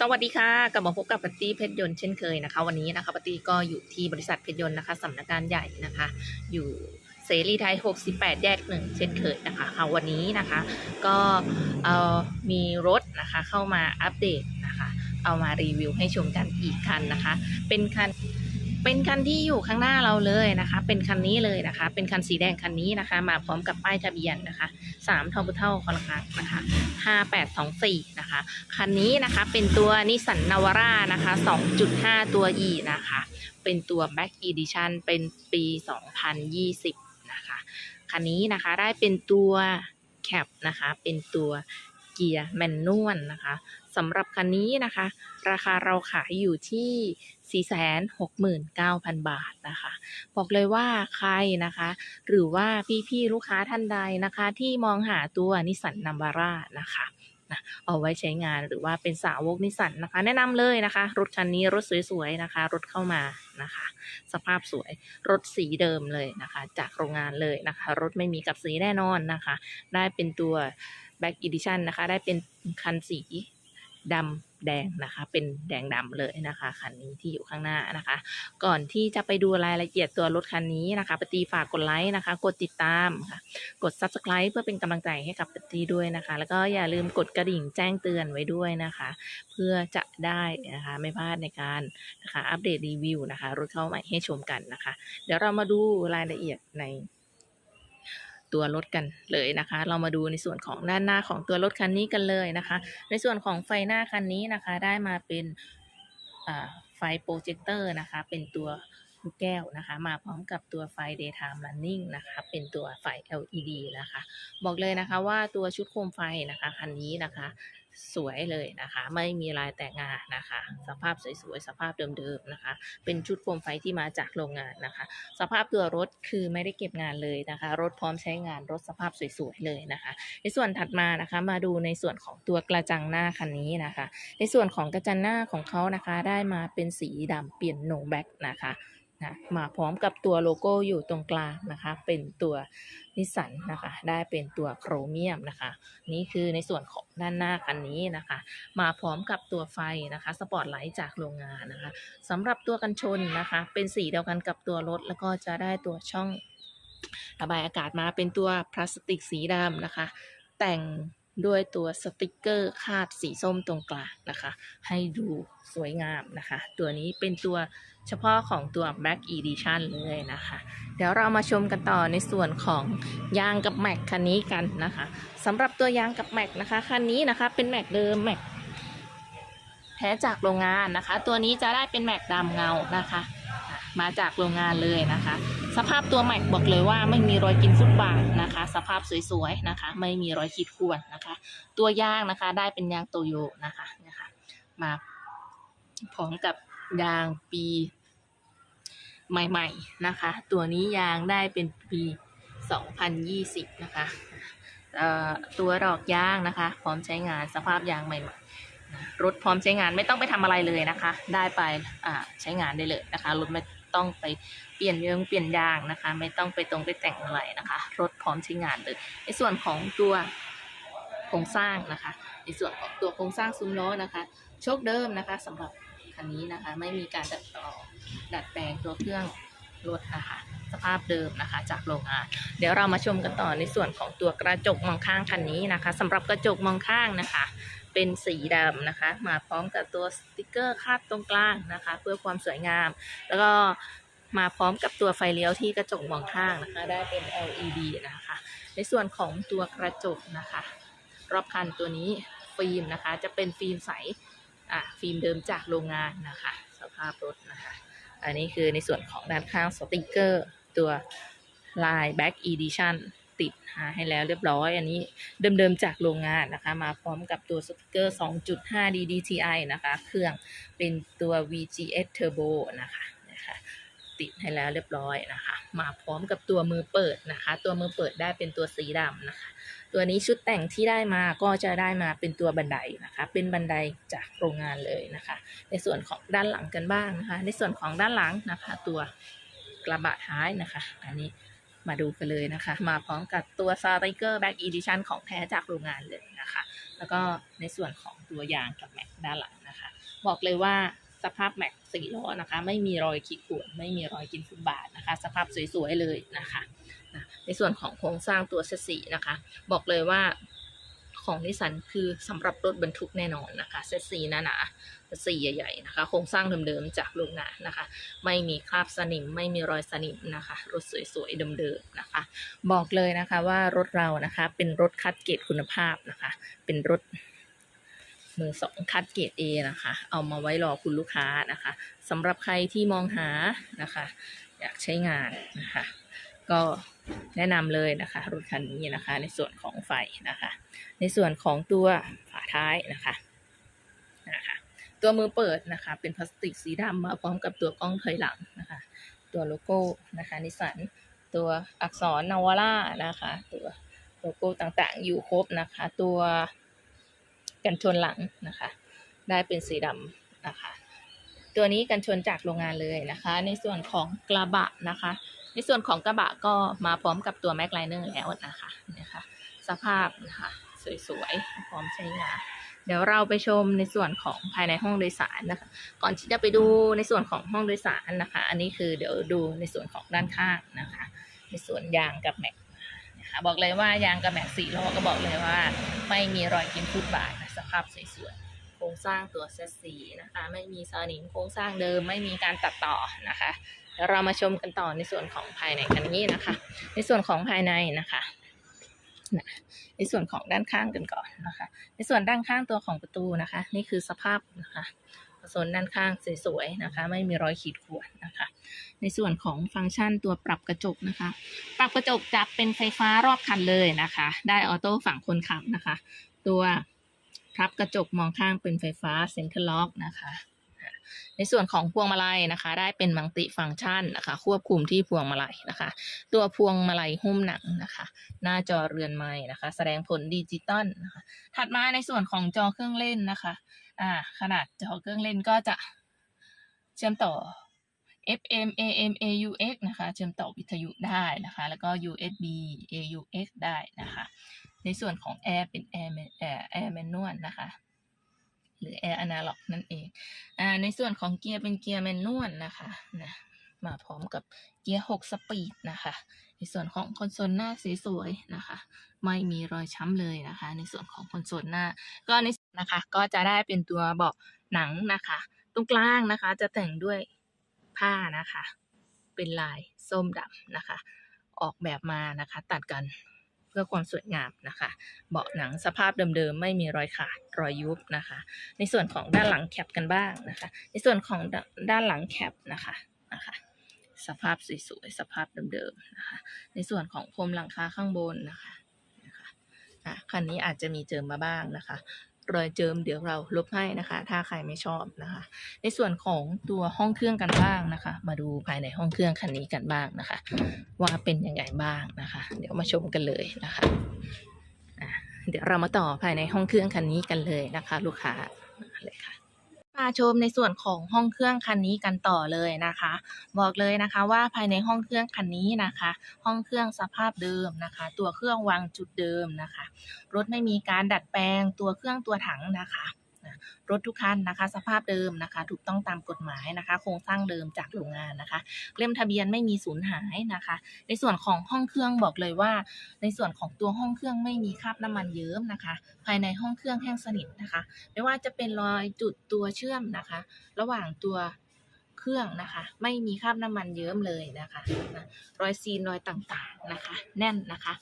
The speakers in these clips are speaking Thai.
สวัสดีค่ะ กลับมาพบกับปตี้เพชรยนต์เช่นเคยนะคะ วันนี้นะคะปตี้ก็อยู่ที่บริษัทเพชรยนต์นะคะสำนักงานใหญ่นะคะ อยู่เสรีไทย 68 แยกหนึ่งเช่นเคยนะคะค่ะวันนี้นะคะก็เออมีรถนะคะเข้ามาอัปเดตนะคะ เอามารีวิวให้ชมกันอีกคันนะคะ เป็นคัน เป็นคันที่อยู่ข้างหน้าเราเลยนะคะ เป็นคันนี้เลยนะคะ เป็นคันสีแดงคันนี้นะคะ มาพร้อมกับป้ายทะเบียนนะคะสามทอบุเท่าคอนคังนะคะห้าแปดสองสี่นะคะ คันนี้นะคะเป็นตัวนิสสันนาวาร่านะคะ2.5ตัว E นะคะ เป็นตัว Back Edition เป็นปี2020นะคะ คันนี้นะคะได้เป็นตัวแคปนะคะ เป็นตัวเกียร์แมนนวลนะคะ สำหรับคันนี้นะคะ ราคาเราขายอยู่ที่ 469,000 บาทนะคะ บอกเลยว่าใครนะคะ หรือว่าพี่ๆลูกค้าท่านใดนะคะ ที่มองหาตัวนิสสันนัมบาร่านะคะนะเอาไว้ใช้งานหรือว่าเป็นสาวกนิสสันนะคะ แนะนำเลยนะคะ รถคันนี้รถสวยๆนะคะ รถเข้ามานะคะ สภาพสวยรถสีเดิมเลยนะคะ จากโรงงานเลยนะคะ รถไม่มีกับสีแน่นอนนะคะ ได้เป็นตัว Back Edition นะคะ ได้เป็นคันสี ดำแดงนะคะ เป็นแดงดำเลยนะคะคันนี้ที่อยู่ข้างหน้านะคะ ก่อนที่จะไปดูรายละเอียดตัวรถคันนี้นะคะปตีฝากกดไลค์นะคะ กดติดตามค่ะ กด subscribe เพื่อเป็นกำลังใจให้กับปตีด้วยนะคะ แล้วก็อย่าลืมกดกระดิ่งแจ้งเตือนไว้ด้วยนะคะ เพื่อจะได้นะคะไม่พลาดในการนะคะอัปเดตรีวิวนะคะรถเข้าใหม่ให้ชมกันนะคะ เดี๋ยวเรามาดูรายละเอียดใน ตัวรถกันเลยนะคะ เรามาดูในส่วนของด้านหน้าของตัวรถคันนี้กันเลยนะคะ ในส่วนของไฟหน้าคันนี้นะคะ ได้มาเป็นไฟโปรเจคเตอร์นะคะ เป็นตัวลูกแก้วนะคะ มาพร้อมกับตัวไฟ daytime running นะคะ เป็นตัวไฟ LED นะคะ บอกเลยนะคะว่าตัวชุดโคมไฟนะคะ คันนี้นะคะ สวยเลยนะคะ ไม่มีลายแต่งงานนะคะ สภาพสวยๆสภาพเดิมๆนะคะ เป็นชุดโคมไฟที่มาจากโรงงานนะคะ สภาพตัวรถคือไม่ได้เก็บงานเลยนะคะ รถพร้อมใช้งานรถสภาพสวยๆเลยนะคะ ในส่วนถัดมานะคะมาดูในส่วนของตัวกระจังหน้าคันนี้นะคะ ในส่วนของกระจังหน้าของเขานะคะ ได้มาเป็นสีดำเปลี่ยนโหนแบ็กนะคะ นะมาพร้อมกับตัวโลโก้อยู่ตรงกลางนะคะ เป็นตัวนิสสันนะคะ ได้เป็นตัวโครเมียมนะคะ นี่คือในส่วนของด้านหน้าคันนี้นะคะ มาพร้อมกับตัวไฟนะคะสปอตไลท์จากโรงงานนะคะสำหรับตัวกันชนนะคะ เป็นสีเดียวกันกับตัวรถ แล้วก็จะได้ตัวช่องระบายอากาศมาเป็นตัวพลาสติกสีดำนะคะ แต่ง ด้วยตัวสติกเกอร์คาดสีส้มตรงกลางนะคะ ให้ดูสวยงามนะคะ ตัวนี้เป็นตัวเฉพาะของตัว Black Edition เลยนะคะ เดี๋ยวเรามาชมกันต่อในส่วนของยางกับแม็กคันนี้กันนะคะสำหรับตัวยางกับแม็กนะคะคันนี้นะคะเป็นแม็กเดิมแม็กแท้จากโรงงานนะคะ ตัวนี้จะได้เป็นแม็กดำเงานะคะ มาจากโรงงานเลยนะคะ สภาพตัวแม็กบอกเลยว่าไม่มีรอยกินฟุตบาทนะคะ สภาพสวยๆนะคะ ไม่มีรอยขีดข่วนนะคะ ตัวยางนะคะได้เป็นยางโตโยนะคะนะคะมาพร้อมกับยางปีใหม่ๆนะคะ ตัวนี้ยางได้เป็นปี 2020 นะคะเอ่อตัวดอกยางนะคะ พร้อมใช้งานสภาพยางใหม่ๆรถพร้อมใช้งานไม่ต้องไปทำอะไรเลยนะคะ ได้ไปอ่าใช้งานได้เลยนะคะรถไม่ ต้องไปเปลี่ยนเยางเปลี่ยนยางนะคะ ไม่ต้องไปตรงไปแต่งอะไรนะคะ รถพร้อมใช้งานเลยในส่วนของตัวโครงสร้างนะคะ ในส่วนของตัวโครงสร้างซุ้มล้อนะคะ โชคเดิมนะคะสำหรับคันนี้นะคะ ไม่มีการดัดต่อดัดแปลงตัวเครื่องรถนะคะสภาพเดิมนะคะ จากโรงงาน เดี๋ยวเรามาชมกันต่อในส่วนของตัวกระจกมองข้างคันนี้นะคะสำหรับกระจกมองข้างนะคะ เป็นสีดำนะคะ มาพร้อมกับตัวสติกเกอร์คาดตรงกลางนะคะ เพื่อความสวยงาม แล้วก็มาพร้อมกับตัวไฟเลี้ยวที่กระจกมองข้างนะคะ ได้เป็น LED นะคะ ในส่วนของตัวกระจกนะคะ รอบคันตัวนี้ฟิล์มนะคะ จะเป็นฟิล์มใสอะฟิล์มเดิมจากโรงงานนะคะ สภาพรถนะคะ อันนี้คือในส่วนของด้านข้างสติกเกอร์ตัวลาย Back Edition ติดหาให้แล้วเรียบร้อย อันนี้เดิมๆจากโรงงานนะคะ มาพร้อมกับตัวสติกเกอร์ 2.5D DTI นะคะ เครื่องเป็นตัว VGS Turbo นะคะนะคะติดให้แล้วเรียบร้อยนะคะ มาพร้อมกับตัวมือเปิดนะคะ ตัวมือเปิดได้เป็นตัวสีดำนะคะ ตัวนี้ชุดแต่งที่ได้มาก็จะได้มาเป็นตัวบันไดนะคะ เป็นบันไดจากโรงงานเลยนะคะ ในส่วนของด้านหลังกันบ้างนะคะ ในส่วนของด้านหลังนะคะ ตัวกระบะท้ายนะคะ อันนี้ มาดูกันเลยนะคะ มาพร้อมกับตัวสติกเกอร์แบ็กอีดิชันของแท้จากโรงงานเลยนะคะ แล้วก็ในส่วนของตัวยางกับแม็กด้านหลังนะคะ บอกเลยว่าสภาพแม็กสี่ล้อนะคะ ไม่มีรอยขีดข่วนไม่มีรอยกินฟุตบาทนะคะ สภาพสวยๆเลยนะคะ ในส่วนของโครงสร้างตัวเซสีนะคะ บอกเลยว่า ของนิสสันคือสำหรับรถบรรทุกแน่นอนนะคะเซตสีหนาๆเซตสีใหญ่ๆนะคะ โครงสร้างเดิมๆจากโรงงานนะคะ ไม่มีคราบสนิม ไม่มีรอยสนิมนะคะ รถสวยๆเดิมๆนะคะ บอกเลยนะคะว่ารถเรานะคะเป็นรถคัดเกรดคุณภาพนะคะ เป็นรถมือสองคัดเกรด A นะคะ เอามาไว้รอคุณลูกค้านะคะสำหรับใครที่มองหานะคะ อยากใช้งานนะคะ ก็แนะนำเลยนะคะ รถคันนี้นะคะ ในส่วนของไฟนะคะ ในส่วนของตัวฝาท้ายนะคะนะคะตัวมือเปิดนะคะ เป็นพลาสติกสีดำมาพร้อมกับตัวกล้องถอยหลังนะคะ ตัวโลโก้นะคะนิสสันตัวอักษรนาวาร่านะคะ ตัวโลโก้ต่างๆ อยู่ครบนะคะ ตัวกันชนหลังนะคะ ได้เป็นสีดำนะคะ ตัวนี้กันชนจากโรงงานเลยนะคะ ในส่วนของกระบะนะคะ ในส่วนของกระบะก็มาพร้อมกับตัวแม็กไลเนอร์แล้วนะคะนะคะ สภาพนะคะสวยๆ พร้อมใช้งานเดี๋ยวเราไปชมในส่วนของภายในห้องโดยสารนะคะ ก่อนที่จะไปดูในส่วนของห้องโดยสารนะคะ อันนี้คือเดี๋ยวดูในส่วนของด้านข้างนะคะ ในส่วนยางกับแม็กนะคะบอกเลยว่ายางกับแม็กสี่ล้อก็บอกเลยว่า ไม่มีรอยกินฟุตบาทนะสภาพสวยๆ โครงสร้างตัวเซตสีนะคะ ไม่มีสนิมโครงสร้างเดิมไม่มีการตัดต่อนะคะ เดี๋ยวเรามาชมกันต่อในส่วนของภายในกันนี้นะคะ ในส่วนของภายในนะคะในส่วนของด้านข้างกันก่อนนะคะ ในส่วนด้านข้างตัวของประตูนะคะ นี่คือสภาพนะคะโซนด้านข้างสวยๆนะคะ ไม่มีรอยขีดข่วนนะคะ ในส่วนของฟังก์ชันตัวปรับกระจกนะคะ ปรับกระจกจะเป็นไฟฟ้ารอบคันเลยนะคะ ได้ออโต้ฝั่งคนขับนะคะ ตัวพับกระจกมองข้างเป็นไฟฟ้าเซ็นทรัลล็อกนะคะ ในส่วนของพวงมาลัยนะคะ ได้เป็นมัลติฟังก์ชันนะคะ ควบคุมที่พวงมาลัยนะคะ ตัวพวงมาลัยหุ้มหนังนะคะ หน้าจอเรือนไม้นะคะ แสดงผลดิจิตอลนะคะ ถัดมาในส่วนของจอเครื่องเล่นนะคะอ่าขนาดจอเครื่องเล่นก็จะเชื่อมต่อ FM AM AUX นะคะ เชื่อมต่อวิทยุได้นะคะ แล้วก็ USB AUX ได้นะคะ ในส่วนของ Air เป็น Air Man- Air Air Manual นะคะ หรือ Air Analog นั่นเองอ่าในส่วนของเกียร์เป็นเกียร์แมนนวลนะคะนะมาพร้อมกับเกียร์ 6 สปีดนะคะ ในส่วนของคอนโซลหน้าสวยๆนะคะ ไม่มีรอยช้ำเลยนะคะ ในส่วนของคอนโซลหน้า ก็ในนะคะก็จะได้เป็นตัวเบาะหนังนะคะ ตรงกลางนะคะจะแต่งด้วยผ้านะคะ เป็นลายส้มดำนะคะ ออกแบบมานะคะ ตัดกัน พื่อความสวยงามนะคะ เบาะหนังสภาพเดิมๆไม่มีรอยขาดรอยยุบนะคะ ในส่วนของด้านหลังแคปกันบ้างนะคะ ในส่วนของด้านหลังแคปนะคะนะคะสภาพสวยๆสภาพเดิมๆนะคะ ในส่วนของพรมหลังคาข้างบนนะคะนะคะอะคันนี้อาจจะมีเจิมมาบ้างนะคะ รอยเจิมเดี๋ยวเราลบให้นะคะ ถ้าใครไม่ชอบนะคะ ในส่วนของตัวห้องเครื่องกันบ้างนะคะ มาดูภายในห้องเครื่องคันนี้กันบ้างนะคะ ว่าเป็นยังไงบ้างนะคะ เดี๋ยวมาชมกันเลยนะคะเดี๋ยวเรามาต่อภายในห้องเครื่องคันนี้กันเลยนะคะ ลูกค้าเลยค่ะ มาชมในส่วนของห้องเครื่องคันนี้กันต่อเลยนะคะ บอกเลยนะคะว่าภายในห้องเครื่องคันนี้นะคะ ห้องเครื่องสภาพเดิมนะคะ ตัวเครื่องวางจุดเดิมนะคะ รถไม่มีการดัดแปลงตัวเครื่องตัวถังนะคะ รถทุกคันนะคะ สภาพเดิมนะคะ ถูกต้องตามกฎหมายนะคะ โครงสร้างเดิมจากโรงงานนะคะ เล่มทะเบียนไม่มีสูญหายนะคะ ในส่วนของห้องเครื่องบอกเลยว่า ในส่วนของตัวห้องเครื่องไม่มีคราบน้ำมันเยิ้มนะคะ ภายในห้องเครื่องแห้งสนิทนะคะ ไม่ว่าจะเป็นรอยจุดตัวเชื่อมนะคะ ระหว่างตัว เครื่องนะคะ ไม่มีคราบน้ำมันเยิ้มเลยนะคะนะรอยซีนรอยต่างๆนะคะ แน่นนะคะ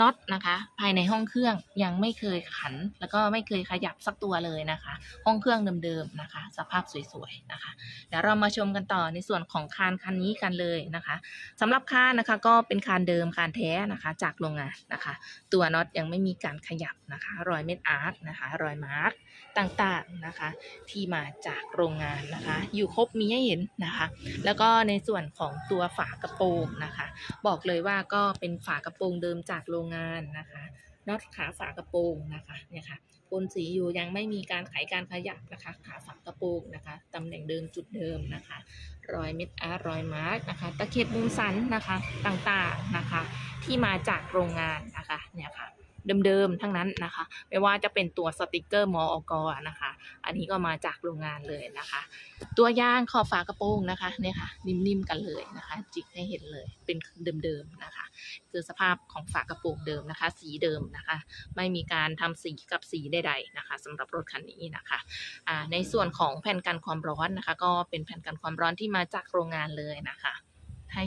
น็อตนะคะ ภายในห้องเครื่องยังไม่เคยขัน แล้วก็ไม่เคยขยับสักตัวเลยนะคะ ห้องเครื่องเดิมๆนะคะ สภาพสวยๆนะคะ เดี๋ยวเรามาชมกันต่อในส่วนของคานคันนี้กันเลยนะคะสำหรับคานนะคะก็เป็นคานเดิมคานแท้นะคะ จากโรงงานนะคะ ตัวน็อตยังไม่มีการขยับนะคะ รอยเม็ดอาร์ตนะคะ รอยมาร์กต่างๆนะคะ ที่มาจากโรงงานนะคะ อยู่ครบมีให้เห็นนะคะ แล้วก็ในส่วนของตัวฝากระโปรงนะคะ บอกเลยว่าก็เป็นฝากระโปรงเดิมจากโรงงานนะคะน็อตขาฝากระโปรงนะคะเนี่ยค่ะพ่นสีอยู่ยังไม่มีการไขการขยับนะคะ ขาฝากระโปรงนะคะตำแหน่งเดิมจุดเดิมนะคะ รอยเม็ดอาร์รอยมาร์กนะคะ ตะเข็บมุมสันนะคะต่างๆนะคะ ที่มาจากโรงงานนะคะเนี่ยค่ะ เดิมๆ ทั้งนั้นนะคะ ไม่ว่าจะเป็นตัวสติกเกอร์มออกนะคะ อันนี้ก็มาจากโรงงานเลยนะคะ ตัวยางขอบฝากระโปรงนะคะเนี่ยค่ะ นิ่มๆกันเลยนะคะ จิกให้เห็นเลยเป็นเดิมๆนะคะ คือสภาพของฝากระโปรงเดิมนะคะ สีเดิมนะคะ ไม่มีการทำสีกับสีใดๆนะคะสำหรับรถคันนี้นะคะอ่าในส่วนของแผ่นกันความร้อนนะคะ ก็เป็นแผ่นกันความร้อนที่มาจากโรงงานเลยนะคะ ให้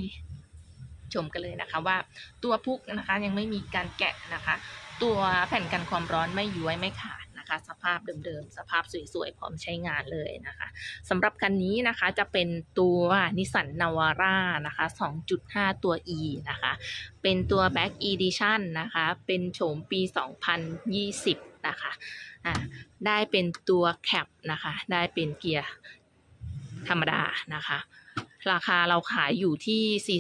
ชมกันเลยนะคะว่าตัวพุกนะคะยังไม่มีการแกะนะคะ ตัวแผ่นกันความร้อนไม่ย้วยไม่ขาดนะคะ สภาพเดิมๆ สภาพสวยๆ พร้อมใช้งานเลยนะคะสำหรับคันนี้นะคะจะเป็นตัวนิสสันนาวาร่านะคะ 2.5 ตัว E นะคะ เป็นตัว Back Edition นะคะ เป็นโฉมปี 2020 นะคะอ่าได้เป็นตัวแคปนะคะ ได้เป็นเกียร์ธรรมดานะคะ ราคาเราขายอยู่ที่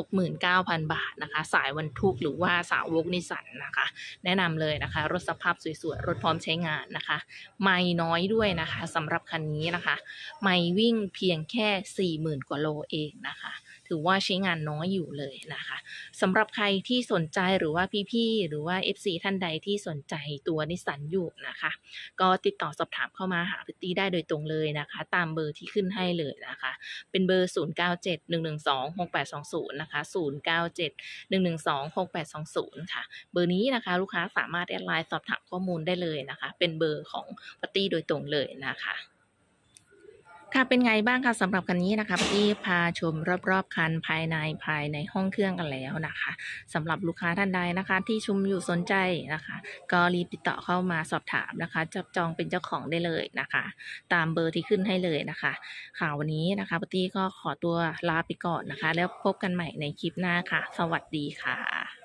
469,000 บาทนะคะ สายวันทุกหรือว่าสาวกนิสสันนะคะ แนะนำเลยนะคะ รถสภาพสวยๆ รถพร้อมใช้งานนะคะ ไม่น้อยด้วยนะคะสำหรับคันนี้นะคะ ไม่วิ่งเพียงแค่ 40,000 กว่าโลเองนะคะ ถือว่าใช้งานน้อยอยู่เลยนะคะสำหรับใครที่สนใจหรือว่าพี่ๆหรือว่า FC ท่านใดที่สนใจตัวนิสสันอยู่นะคะ ก็ติดต่อสอบถามเข้ามาหาพิตตี้ได้โดยตรงเลยนะคะ ตามเบอร์ที่ขึ้นให้เลยนะคะ เป็นเบอร์ 0971126820 นะคะ 0971126820 ค่ะ เบอร์นี้นะคะลูกค้าสามารถแอดไลน์สอบถามข้อมูลได้เลยนะคะ เป็นเบอร์ของปตี้โดยตรงเลยนะคะ ค่ะเป็นไงบ้างคะสำหรับคันนี้นะคะที่พาชมรอบๆคันภายในภายในห้องเครื่องกันแล้วนะคะสำหรับลูกค้าท่านใดนะคะ ที่ชมอยู่สนใจนะคะ ก็รีบติดต่อเข้ามาสอบถามนะคะจับจองเป็นเจ้าของได้เลยนะคะ ตามเบอร์ที่ขึ้นให้เลยนะคะค่ะวันนี้นะคะปตี้ก็ขอตัวลาไปก่อนนะคะ แล้วพบกันใหม่ในคลิปหน้าค่ะ สวัสดีค่ะ